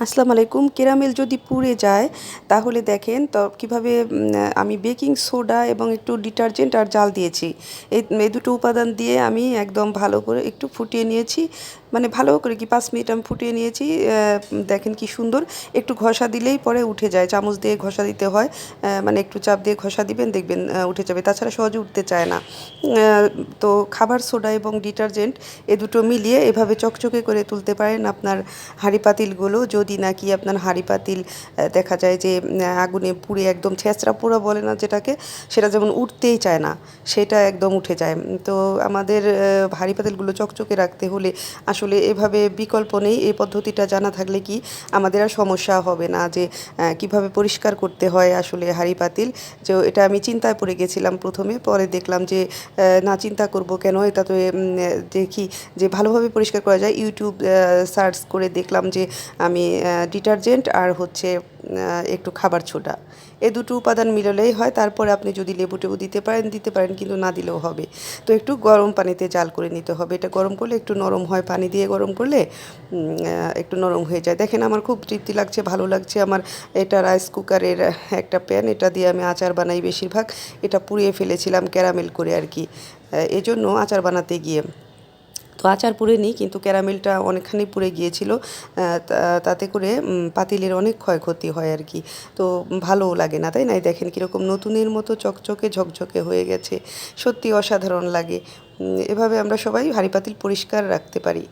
আসসালামু আলাইকুম। কেরামেল যদি পুড়ে যায়, তাহলে দেখেন তো কীভাবে আমি বেকিং সোডা এবং একটু ডিটারজেন্ট আর জাল দিয়েছি। এই দুটো উপাদান দিয়ে আমি একদম ভালো করে একটু ফুটিয়ে নিয়েছি। মানে ভালো করে কি, পাঁচ মিনিট আমি ফুটিয়ে নিয়েছি। দেখেন কি সুন্দর। একটু ঘষা দিলেই পরে উঠে যায়। চামচ দিয়ে ঘষা দিতে হয়। মানে একটু চাপ দিয়ে ঘষা দিবেন, দেখবেন উঠে যাবে। তাছাড়া সহজে উঠতে চায় না। তো খাবার সোডা এবং ডিটারজেন্ট এ দুটো মিলিয়ে এভাবে চকচকে করে তুলতে পারেন আপনার হাঁড়ি পাতিলগুলো যদি নাকি আপনার হাঁড়ি পাতিল দেখা যায় যে আগুনে পুড়ে একদম ছেঁচড়া পোড়া বলে না যেটাকে, সেটা যেমন উঠতেই চায় না, সেটা একদম উঠে যায়। তো আমাদের হাঁড়ি পাতিলগুলো চকচকে রাখতে হলে আসলে এভাবে বিকল্প নেই। এই পদ্ধতিটা জানা থাকলে কি আমাদের আর সমস্যা হবে না যে কীভাবে পরিষ্কার করতে হয় আসলে হাঁড়ি পাতিল যে, এটা আমি চিন্তায় পড়ে গেছিলাম প্রথমে, পরে দেখলাম যে না চিন্তা করব কেন? এটা তো দেখি যে, ভালোভাবে পরিষ্কার করা যায়। ইউটিউব সার্চ করে দেখলাম যে, আমি ডিটারজেন্ট আর হচ্ছে একটু খাবার ছোটা। এ দুটো উপাদান মিলালেই হয়, তারপরে আপনি যদি লেবু টেবু দিতে পারেন দিতে পারেন, কিন্তু না দিলেও হবে। তো একটু গরম পানিতে জাল করে নিতে হবে। এটা গরম করলে একটু নরম হয়, পানি দিয়ে গরম করলে একটু নরম হয়ে যায়। দেখেন, আমার খুব তৃপ্তি লাগছে, ভালো লাগছে। আমার এটা রাইস কুকারের একটা প্যান, এটা দিয়ে আমি আচার বানাই বেশিরভাগ। এটা পুড়িয়ে ফেলেছিলাম ক্যারামেল করে আর কি। এজন্য আচার বানাতে গিয়ে। তো আচার পুড়ে নিই, কিন্তু ক্যারামেলটা অনেকখানি পুড়ে গিয়েছিল তাতে করে পাতিলের অনেক ক্ষয়ক্ষতি হয় আর কি। তো ভালোও লাগে না, তাই না? দেখেন কীরকম নতুনের মতো চকচকে, ঝকঝকে হয়ে গেছে। সত্যি অসাধারণ লাগে। এভাবে আমরা সবাই হাঁড়ি পাতিল পরিষ্কার রাখতে পারি।